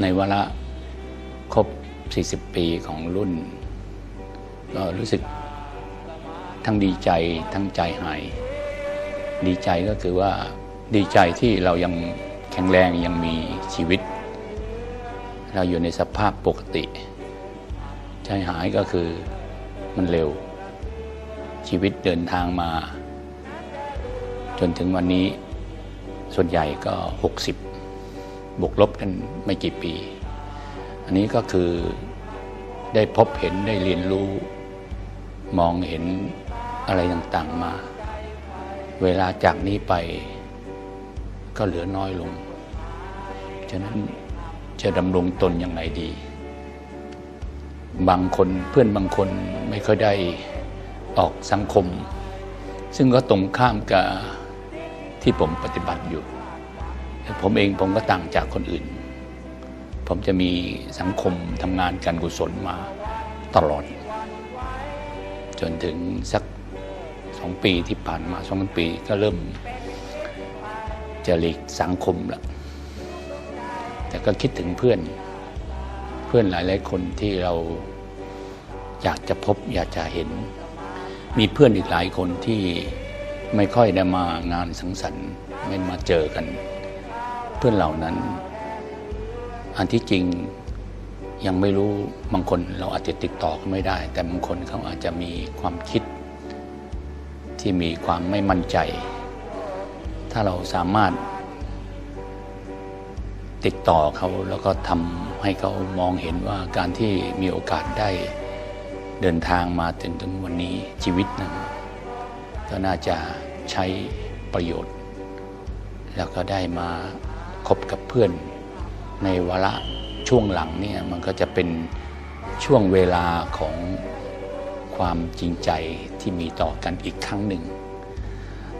ในวาระครบ 40 ปีของรุ่น ก็รู้สึกทั้งดีใจทั้งใจหาย ดีใจก็คือว่าดีใจที่เรายังแข็งแรงยังมีชีวิต เราอยู่ในสภาพปกติ ใจหายก็คือมันเร็ว ชีวิตเดินทางมา จนถึงวันนี้ส่วนใหญ่ก็ 60 บวกลบกันไม่กี่ปี อันนี้ก็คือได้พบเห็นได้เรียนรู้ มองเห็นอะไรต่างๆมา เวลาจากนี้ไปก็เหลือน้อยลง ฉะนั้นจะดำรงตนอย่างไรดี บางคนเพื่อนบางคนไม่ค่อยได้ออกสังคม ซึ่งก็ตรงข้ามกับที่ผมปฏิบัติอยู่ ผมเองผมก็ต่างจากคนอื่น ผมจะมีสังคมทำงานการกุศลมาตลอด จนถึงสักสองปีที่ผ่านมาสองปีก็เริ่มจะหลีกสังคมแล้วแต่ก็คิดถึงเพื่อนเพื่อนหลาย ๆ คนที่เราอยากจะพบอยากจะเห็น มีเพื่อนอีกหลายคนที่ไม่ค่อยได้มางานสังสรรค์ไม่มาเจอกัน เพื่อนเหล่านั้น อันที่จริงยังไม่รู้บางคนเราอาจจะติดต่อเขาไม่ได้ แต่บางคนเขาอาจจะมีความคิด ที่มีความไม่มั่นใจ ถ้าเราสามารถ ติดต่อเขาแล้วก็ทำให้เขามองเห็นว่าการที่มีโอกาสได้เดินทางมาถึงถึงวันนี้ชีวิตนั้นก็น่าจะใช้ประโยชน์ แล้วก็ได้มา คบกับเพื่อนในวาระช่วงหลังเนี่ยมันก็จะเป็นช่วงเวลาของความจริงใจที่มีต่อกันอีกครั้งหนึ่ง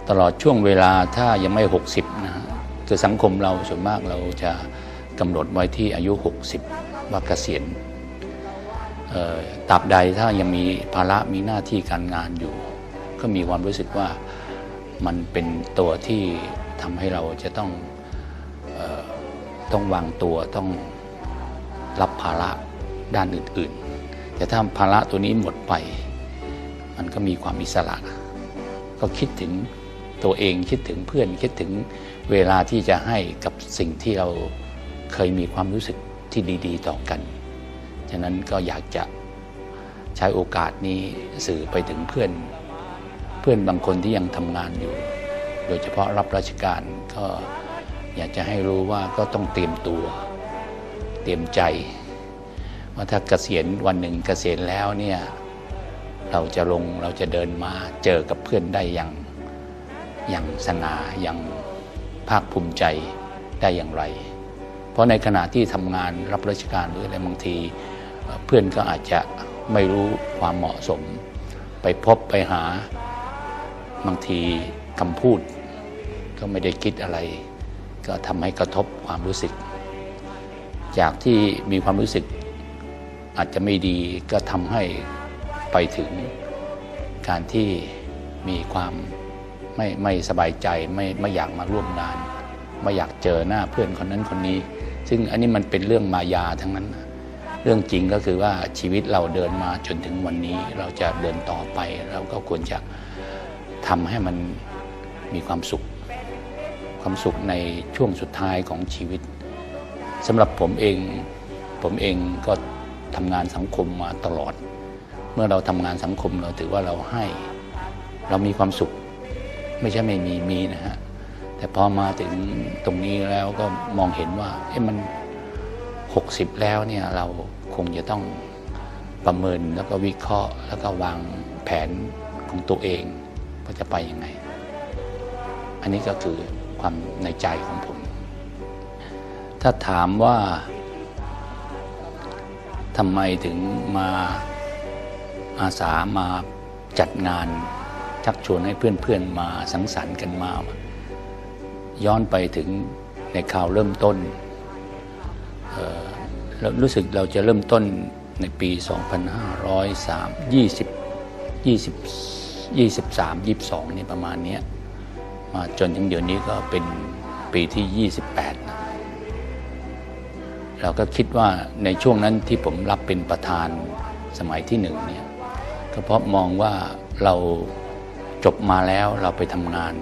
ตลอดช่วงเวลาถ้ายังไม่ 60นะฮะคือสังคมเราส่วนมากเราจะกำหนดไว้ที่อายุ 60 ว่าเกษียณตราบใดถ้ายังมีภาระมีหน้าที่การงานอยู่ ก็มีความรู้สึกว่ามันเป็นตัวที่ทำให้เราจะต้อง ต้องวางตัวต้องรับภาระด้านอื่นๆ แต่ถ้าภาระตัวนี้หมดไป มันก็มีความอิสระ ก็คิดถึงตัวเองคิดถึงเพื่อนคิดถึงเวลาที่จะให้กับสิ่งที่เราเคยมีความรู้สึกที่ดีๆ ต่อกัน ฉะนั้นก็อยากจะใช้โอกาสนี้สื่อไปถึงเพื่อน เพื่อนบางคนที่ยังทำงานอยู่ โดยเฉพาะรับราชการก็ อยากจะให้รู้ว่าก็ต้องเตรียมตัว เตรียมใจ ว่าถ้าเกษียณวันหนึ่งเกษียณแล้วเนี่ยเราจะลงเราจะเดินมาเจอกับเพื่อนได้อย่างอย่างสง่าอย่างภาคภูมิใจได้อย่างไร เพราะในขณะที่ทำงานรับราชการหรืออะไรบางที เพื่อนก็อาจจะไม่รู้ความเหมาะสม ไปพบไปหาบางทีคำพูด ก็ไม่ได้คิดอะไร ก็ทำให้กระทบความรู้สึก จากที่มีความรู้สึกอาจจะไม่ดีก็ทำให้ไปถึงการที่มีความไม่ไม่สบายใจไม่ไม่อยากมาร่วมงาน ไม่อยากเจอหน้าเพื่อนคนนั้นคนนี้ ซึ่งอันนี้มันเป็นเรื่องมายาทั้งนั้น เรื่องจริงก็คือว่าชีวิตเราเดินมาจนถึงวันนี้เราจะเดินต่อไป เราก็ควรจะทำให้มันมีความสุข ความสุขในช่วงสุดท้ายของชีวิตสำหรับผมเองผมเองก็ทำงานสังคมมาตลอด เมื่อเราทำงานสังคมเราถือว่าเราให้เรามีความสุข ไม่ใช่ไม่มีมีนะฮะแต่พอมาถึงตรงนี้แล้วก็มองเห็นว่าเอ๊ะมัน 60 แล้วเนี่ยเราคงจะต้องประเมินแล้วก็วิเคราะห์ แล้วก็วางแผนของตัวเองว่าจะไปยังไง อันนี้ก็คือ ความในใจของผม ถ้าถามว่าทำไมถึงมาอาสามาจัดงานชักชวนให้เพื่อนๆมาสังสรรค์กันมา ย้อนไปถึงในข่าวเริ่มต้นเรารู้สึกเราจะเริ่มต้นในปี 2503 20 20 23 22 นี่ประมาณนี้ มาจนถึงเดี๋ยวนี้ก็เป็นปีที่ 28นะเราก็คิดว่าในช่วงนั้นที่ผมรับเป็นประธานสมัยที่หนึ่งเนี่ยก็เพราะมองว่าเราจบมาแล้วเราไปทำงาน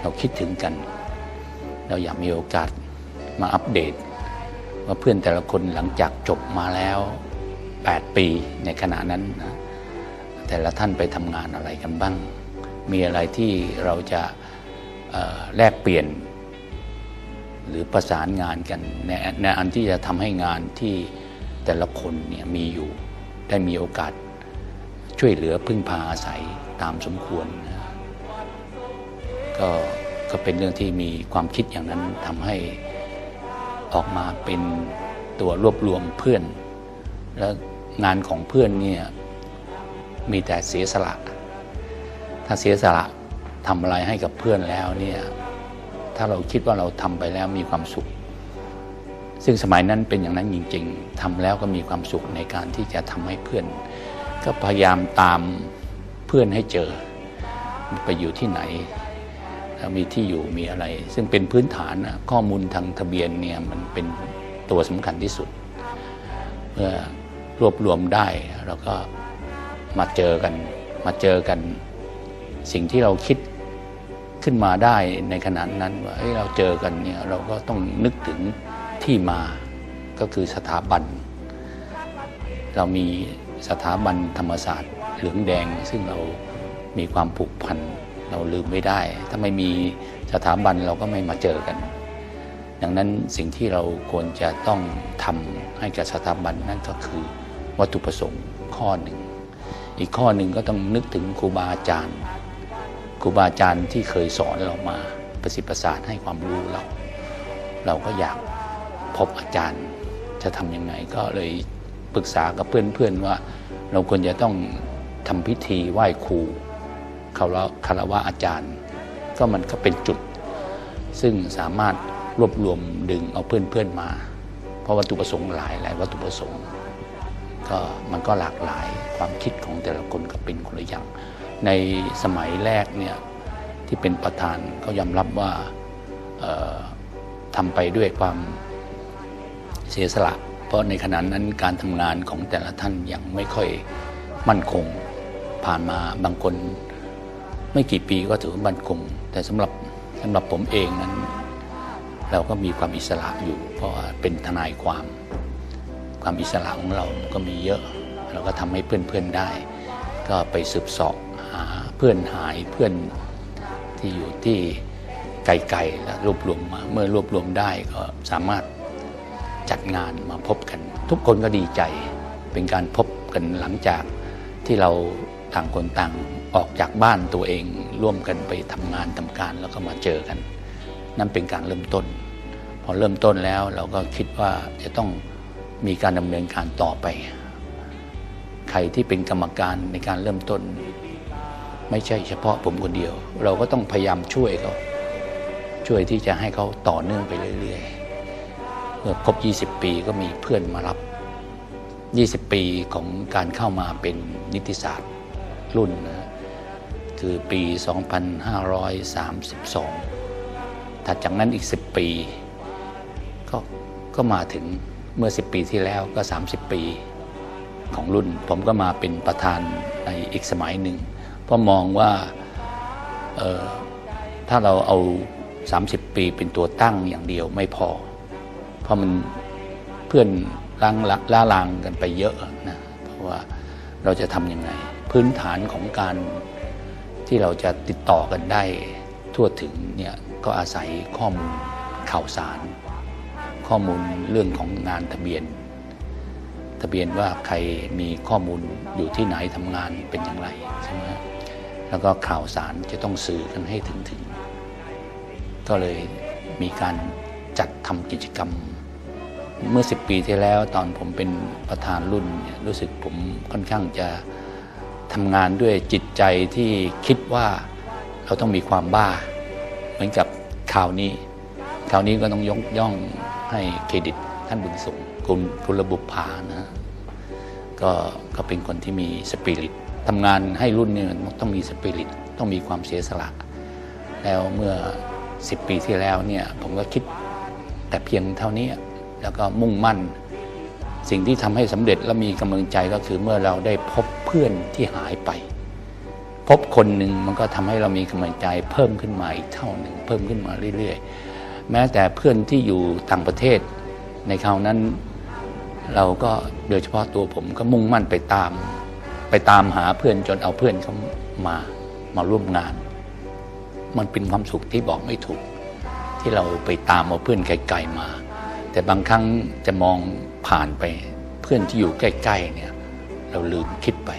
เราคิดถึงกัน เราอยากมีโอกาสมาอัปเดต ว่าเพื่อนแต่ละคนหลังจากจบมาแล้ว 8 ปีในขณะนั้นนะแต่ละท่านไปทำงานอะไรกันบ้าง มีอะไรที่เราจะ แลกเปลี่ยน หรือประสานงานกันในในอันที่จะทำให้งานที่แต่ละคนเนี่ยมีอยู่ได้มีโอกาสช่วยเหลือพึ่งพาอาศัยตามสมควรนะก็ก็เป็นเรื่องที่มีความคิดอย่างนั้นทำให้ออกมาเป็นตัวรวบรวมเพื่อน แล้วงานของเพื่อนเนี่ยมีแต่เสียสละ ถ้าเสียสละ ทำอะไรให้กับเพื่อนแล้วเนี่ยถ้าเราคิดว่าเราทำไปแล้วมีความสุข ซึ่งสมัยนั้นเป็นอย่างนั้นจริง ๆทำแล้วก็มีความสุขในการที่จะทำให้เพื่อน ก็พยายามตามเพื่อนให้เจอ ไปอยู่ที่ไหน มีที่อยู่มีอะไร ซึ่งเป็นพื้นฐานข้อมูลทางทะเบียนเนี่ยมันเป็นตัวสำคัญที่สุดเมื่อรวบรวมได้เราก็มาเจอกันมาเจอกันสิ่งที่เราคิด ขึ้นมาได้ในขณะนั้นว่าเฮ้ยเราเจอกันเนี่ยเราก็ต้องนึกถึงที่มาก็คือสถาบัน เรามีสถาบันธรรมศาสตร์เหลืองแดง ซึ่งเรามีความผูกพันเราลืมไม่ได้ ถ้าไม่มีสถาบันเราก็ไม่มาเจอกัน ดังนั้นสิ่งที่เราควรจะต้องทำให้กับสถาบันนั่นก็คือวัตถุประสงค์ข้อหนึ่ง อีกข้อหนึ่งก็ต้องนึกถึงครูบาอาจารย์ ครูบาอาจารย์ที่เคยสอนเรามาประสิทธิ์ประสาทให้ความรู้เรา เราก็อยากพบอาจารย์จะทำยังไงก็เลยปรึกษากับเพื่อนๆว่า เราควรจะต้องทำพิธีไหว้ครูคารวคารวะอาจารย์ ก็มันก็เป็นจุด ซึ่งสามารถรวบรวมดึงเอาเพื่อนๆมา เพราะวัตถุประสงค์หลายหลายวัตถุประสงค์ก็มันก็หลากหลายความคิดของแต่ละคนก็เป็นคนละอย่าง ในสมัยแรกเนี่ยที่เป็นประธานก็ยอมรับว่าทำไปด้วยความเสียสละ เพราะในขณะนั้นการทำงานของแต่ละท่านยังไม่ค่อยมั่นคง ผ่านมาบางคนไม่กี่ปีก็ถือว่ามั่นคง แต่สำหรับสำหรับผมเองนั้น เราก็มีความอิสระอยู่ เพราะเป็นทนายความ ความอิสระของเราก็มีเยอะ เราก็ทำให้เพื่อนๆได้ ก็ไปสืบสอบ หาเพื่อนหายเพื่อนที่อยู่ที่ไกลๆแล้วรวบรวมมาเมื่อรวบรวมได้ก็สามารถจัดงานมาพบกัน ทุกคนก็ดีใจ เป็นการพบกันหลังจากที่เราต่างคนต่างออกจากบ้านตัวเองร่วมกันไปทำงานทำการแล้วก็มาเจอกัน นั่นเป็นการเริ่มต้น พอเริ่มต้นแล้วเราก็คิดว่าจะต้องมีการดำเนินการต่อไป ใครที่เป็นกรรมการในการเริ่มต้น ไม่ใช่เฉพาะผมคนเดียว เราก็ต้องพยายามช่วยเขาช่วยที่จะให้เขาต่อเนื่องไปเรื่อยๆเมื่อครบ 20 ปีก็มีเพื่อนมารับ 20 ปีของการเข้ามาเป็นนิติศาสตร์รุ่นนะคือปี 2532 ถัดจากนั้นอีก 10 ปี ก็ก็มาถึงเมื่อ 10 ปีที่แล้วก็ 30 ปีของรุ่น ผมก็มาเป็นประธานในอีกสมัยหนึ่ง เพราะมองว่าถ้าเราเอา 30 ปีเป็นตัวตั้งอย่างเดียวไม่พอ เพราะมันเพื่อนล้างล่าลางกันไปเยอะนะเพราะว่าเราจะทำยังไง พื้นฐานของการที่เราจะติดต่อกันได้ทั่วถึงเนี่ยก็อาศัยข้อมูลข่าวสาร ข้อมูลเรื่องของงานทะเบียน ทะเบียนว่าใครมีข้อมูลอยู่ที่ไหนทำงานเป็นอย่างไรใช่ไหม แล้วก็ข่าวสารจะต้องสื่อกันให้ถึงถึง ก็เลยมีการจัดทำกิจกรรม เมื่อ 10 ปีที่แล้วตอนผมเป็นประธานรุ่นรู้สึกผมค่อนข้างจะทำงานด้วยจิตใจที่คิดว่าเราต้องมีความบ้า เหมือนกับข่าวนี้ข่าวนี้ก็ต้องยกย่องให้เครดิตท่านบุญสงคุณคุณระบุภานะก็ก็เป็นคนที่มีสปิริต ทำงานให้รุ่นนี่ยต้องมีสปิริตต้องมีความเสียสละ แล้วเมื่อ 10 ปีที่แล้วเนี่ยผมก็คิดแต่เพียงเท่านี้แล้วก็มุ่งมั่น สิ่งที่ทำให้สำเร็จและมีกำลังใจก็คือเมื่อเราได้พบเพื่อนที่หายไป พบคนหนึ่งมันก็ทำให้เรามีกำลังใจเพิ่มขึ้นมาอีกเท่าหนึ่งเพิ่มขึ้นมาเรื่อยๆ แม้แต่เพื่อนที่อยู่ต่างประเทศในคราวนั้นเราก็โดยเฉพาะตัวผมก็มุ่งมั่นไปตาม ไปตามหาเพื่อนจนเอาเพื่อนเขามามาร่วมงาน มันเป็นความสุขที่บอกไม่ถูก ที่เราไปตามเอาเพื่อนไกลๆมา แต่บางครั้งจะมองผ่านไปเพื่อนที่อยู่ใกล้ๆเนี่ย เราลืมคิดไป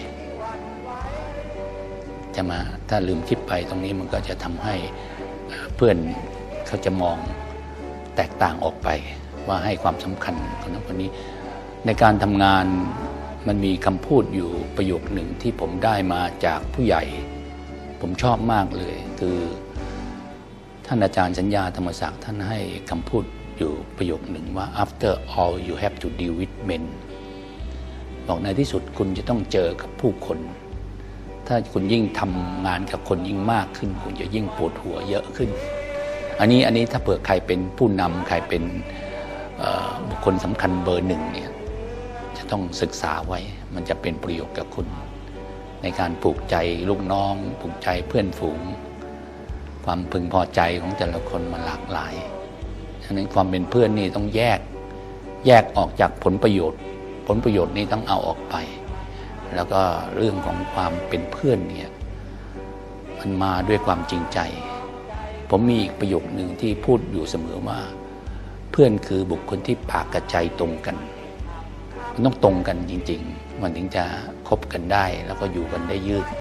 จะมาถ้าลืมคิดไปตรงนี้มันก็จะทำให้เพื่อนเขาจะมองแตกต่างออกไป ว่าให้ความสำคัญคนนั้นคนนี้ ในการทำงาน มันมีคำพูดอยู่ประโยคหนึ่งที่ผมได้มาจากผู้ใหญ่ ผมชอบมากเลย คือ ท่านอาจารย์สัญญาธรรมศักดิ์ท่านให้คำพูดอยู่ประโยคหนึ่งว่า after all you have to deal with men บอกในที่สุดคุณจะต้องเจอกับผู้คน ถ้าคุณยิ่งทำงานกับคนยิ่งมากขึ้น คุณจะยิ่งปวดหัวเยอะขึ้น อันนี้อันนี้ถ้าเผื่อใครเป็นผู้นำใครเป็นบุคคลสำคัญเบอร์หนึ่งเนี่ย ต้องศึกษาไว้ มันจะเป็นประโยชน์กับคุณ ในการปลูกใจลูกน้องปลูกใจเพื่อนฝูง ความพึงพอใจของแต่ละคนมันหลากหลายฉะนั้นความเป็นเพื่อนนี่ต้องแยกแยกออกจากผลประโยชน์ ผลประโยชน์นี้ต้องเอาออกไป แล้วก็เรื่องของความเป็นเพื่อนเนี่ยมันมาด้วยความจริงใจ ผมมีอีกประโยคหนึ่งที่พูดอยู่เสมอว่า เพื่อนคือบุคคลที่ปากกับใจตรงกัน ต้องตรงกันจริงๆมันถึงจะคบกันได้แล้วก็อยู่กันได้ยืด